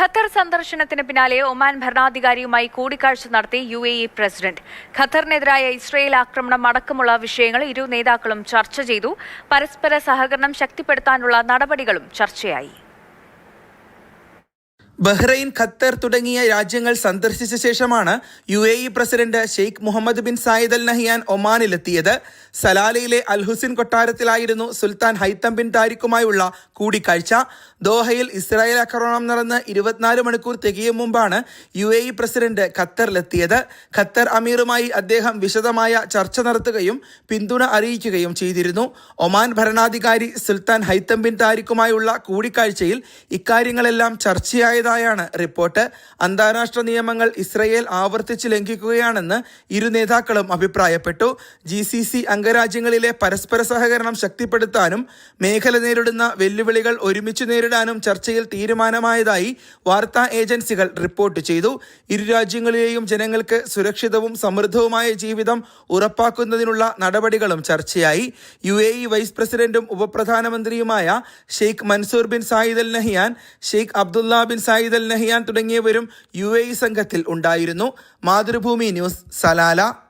Qatar സന്ദർശനത്തിന് പിന്നാലെ Oman ഭരണാധികാരിയുമായി കൂടിക്കാഴ്ച നടത്തി യു എ ഇ പ്രസിഡന്റ്. ഖത്തറിനെതിരായ ഇസ്രയേൽ ആക്രമണം അടക്കമുള്ള വിഷയങ്ങൾ ഇരു നേതാക്കളും ചർച്ച ചെയ്തു. പരസ്പര സഹകരണം ശക്തിപ്പെടുത്താനുള്ള നടപടികളും ചർച്ചയായി. ബഹ്റൈൻ ഖത്തർ തുടങ്ങിയ രാജ്യങ്ങൾ സന്ദർശിച്ച ശേഷമാണ് U A E president Sheikh Mohammed bin Zayed Al Nahyan ഒമാനിലെത്തിയത്. സലാലയിലെ അൽ ഹുസിൻ കൊട്ടാരത്തിലായിരുന്നു സുൽത്താൻ ഹൈത്തം ബിൻ താരിഖുമായുള്ള കൂടിക്കാഴ്ച. ദോഹയിൽ ഇസ്രായേൽ ആക്രമണം നടന്ന് ഇരുപത്തിനാല് മണിക്കൂർ തികയും മുമ്പാണ് യു എ ഇ പ്രസിഡന്റ് ഖത്തറിലെത്തിയത്. ഖത്തർ അമീറുമായി അദ്ദേഹം വിശദമായ ചർച്ച നടത്തുകയും പിന്തുണ അറിയിക്കുകയും ചെയ്തിരുന്നു. ഒമാൻ ഭരണാധികാരി സുൽത്താൻ ഹൈത്തം ബിൻ താരിഖുമായുള്ള കൂടിക്കാഴ്ചയിൽ ഇക്കാര്യങ്ങളെല്ലാം ചർച്ചയായതായാണ് റിപ്പോർട്ട് അന്താരാഷ്ട്ര നിയമങ്ങൾ ഇസ്രയേൽ ആവർത്തിച്ച് ലംഘിക്കുകയാണെന്ന് ഇരു നേതാക്കളും അഭിപ്രായപ്പെട്ടു. ജി സി സി അംഗരാജ്യങ്ങളിലെ പരസ്പര സഹകരണം ശക്തിപ്പെടുത്താനും മേഖല നേരിടുന്ന വെല്ലുവിളികൾ ഒരുമിച്ച് നേരിടാനും ചർച്ചയിൽ തീരുമാനമായതായി വാർത്താ ഏജൻസികൾ റിപ്പോർട്ട് ചെയ്തു. ഇരു രാജ്യങ്ങളിലെയും ജനങ്ങൾക്ക് സുരക്ഷിതവും സമൃദ്ധവുമായ ജീവിതം ഉറപ്പാക്കുന്നതിനുള്ള നടപടികളും ചർച്ചയായി. യു എ ഇ വൈസ് പ്രസിഡന്റും ഉപപ്രധാനമന്ത്രിയുമായ Sheikh Mansour bin Zayed Al Nahyan Sheikh Abdullah bin Zayed Al Nahyan തുടങ്ങിയവരും യു സംഘത്തിൽ ഉണ്ടായിരുന്നു. Mathrubhumi news Salalah.